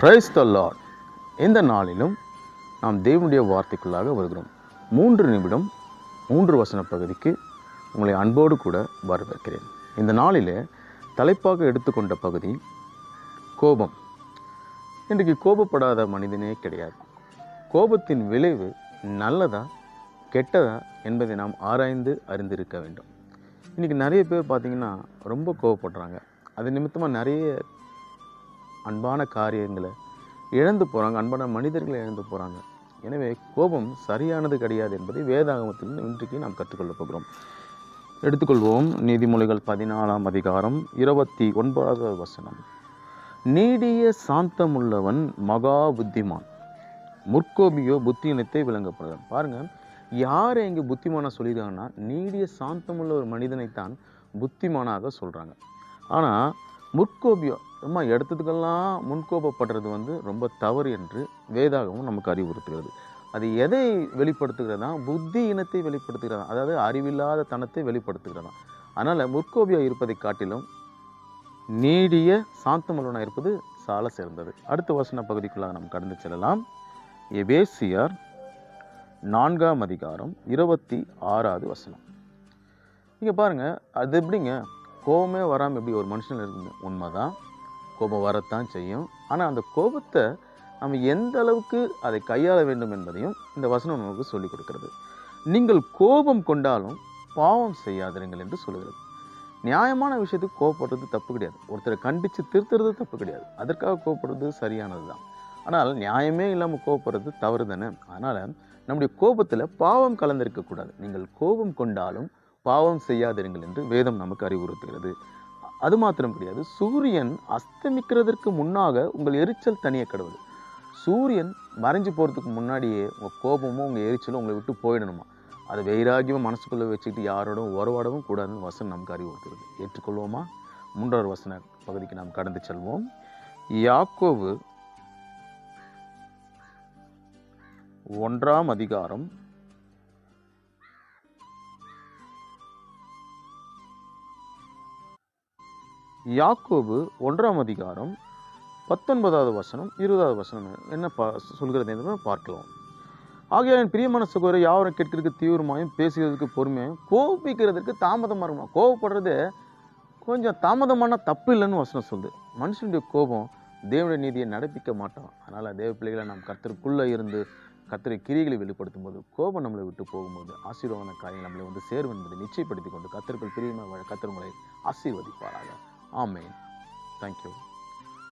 Praise the Lord இந்த நாளிலும் நாம் தேவனுடைய வார்த்தைக்குள்ளாக வருகிறோம். மூன்று நிமிடம் மூன்று வசன பகுதிக்கு உங்களை அன்போடு கூட வரவேற்கிறேன். இந்த நாளிலே தலைப்பாக எடுத்துக்கொண்ட பகுதி கோபம். இன்றைக்கு கோபப்படாத மனிதனே கிடையாது. கோபத்தின் விளைவு நல்லதா கெட்டதா என்பதை நாம் ஆராய்ந்து அறிந்திருக்க வேண்டும். இன்றைக்கி நிறைய பேர் பார்த்திங்கன்னா ரொம்ப கோபப்படுறாங்க. அது நிமித்தமாக நிறைய அன்பான காரியங்களை இழந்து போகிறாங்க அன்பான மனிதர்களை இழந்து போகிறாங்க எனவே கோபம் சரியானது கிடையாது என்பதை வேதாகமத்தில் இன்றைக்கு நாம் கற்றுக்கொள்ளப் போகிறோம். எடுத்துக்கொள்வோம் நீதிமொழிகள் பதினாலாம் அதிகாரம் இருபத்தி ஒன்பதாவது வசனம். நீடிய சாந்தமுள்ளவன் மகா புத்திமான். முற்கோபியோ புத்தியினத்தை விளங்கப்படுகிறான். பாருங்கள் யார் இங்கே புத்திமானாக சொல்லியிருக்காங்கன்னா நீடிய சாந்தமுள்ள ஒரு மனிதனைத்தான் புத்திமானாக சொல்கிறாங்க ஆனால் முற்கோபியோ நம்ம எடுத்ததுக்கெல்லாம் முன்கோபப்படுறது வந்து ரொம்ப தவறு என்று வேதாகமும் நமக்கு அறிவுறுத்துகிறது. அது எதை வெளிப்படுத்துகிறதா புத்தி இனத்தை வெளிப்படுத்துகிறதா அதாவது அறிவில்லாத தனத்தை வெளிப்படுத்துகிறதா. அதனால் முற்கோபியாக இருப்பதை காட்டிலும் நீடிய சாந்தமலனாக இருப்பது சால சிறந்தது. அடுத்த வசன பகுதிக்குள்ளாக நாம் கடந்து செல்லலாம். எபேசியார் நான்காம் அதிகாரம் இருபத்தி ஆறாவது வசனம். நீங்கள் பாருங்கள் அது எப்படிங்க? கோபமே வராமல் எப்படி ஒரு மனுஷன் இருக்குங்க உண்மைதான்? கோபம் வரத்தான் செய்யும். ஆனால் அந்த கோபத்தை நம்ம எந்த அளவுக்கு அதை கையாள வேண்டும் என்பதையும் இந்த வசனம் நமக்கு சொல்லிக் கொடுக்கிறது. நீங்கள் கோபம் கொண்டாலும் பாவம் செய்யாதிருங்கள் என்று சொல்லுகிறது. நியாயமான விஷயத்துக்கு கோவப்படுறது தப்பு கிடையாது. ஒருத்தரை கண்டித்து திருத்துறது தப்பு கிடையாது. அதற்காக கோவப்படுறது சரியானது தான் ஆனால் நியாயமே இல்லாமல் கோவப்படுறது தவறு தானே அதனால் நம்முடைய கோபத்தில் பாவம் கலந்திருக்கக்கூடாது நீங்கள் கோபம் கொண்டாலும் பாவம் செய்யாதிருங்கள் என்று வேதம் நமக்கு அறிவுறுத்துகிறது. அது மாத்திரம் கிடையாது. சூரியன் அஸ்தமிக்கிறதற்கு முன்னாக உங்கள் எரிச்சல் தனிய கடவுள் சூரியன் மறைஞ்சு போகிறதுக்கு முன்னாடியே உங்கள் கோபமும் உங்கள் எரிச்சலும் உங்களை விட்டு போயிடணுமா? அதை வைராகியம் மனசுக்குள்ளே வச்சுக்கிட்டு யாரோடும் உறவாடவும் கூடாதுன்னு வசனம் நமக்கு அறிவுறுத்துறது ஏற்றுக்கொள்வோமா? மூன்றாவது வசன பகுதிக்கு நாம் கடந்து செல்வோம். யாக்கோவு ஒன்றாம் அதிகாரம் யாக்கோபு ஒன்றாம் அதிகாரம் பத்தொன்பதாவது வசனம் இருபதாவது வசனம் என்ன பா சொல்கிறது என்று பார்க்கலாம். ஆகையால் என் பிரியமான சகோதரர் யாவரும் கேட்கறதுக்கு தீவிரமாயும் பேசுகிறதுக்கு பொறுமையும் கோபிக்கிறதுக்கு தாமதமாக இருக்கணும். கோவப்படுறது கொஞ்சம் தாமதமான தப்பு இல்லைன்னு வசனம் சொல்லுது. மனுஷனுடைய கோபம் தேவனுடைய நீதியை நடப்பிக்க மாட்டோம் அதனால் தேவ பிள்ளைகளை நாம் கத்தருக்குள்ளே இருந்து கத்தரை கிரிகளை வெளிப்படுத்தும் போது கோபம் நம்மளை விட்டு போகும்போது ஆசீர்வாதமான காரியம் நம்மளை வந்து சேரும் என்பதை நிச்சயப்படுத்தி கொண்டு கத்தருக்குள் பிரியமாக வாழ கத்தர் உங்களை ஆசீர்வதிப்பாராக. Amen. Thank you.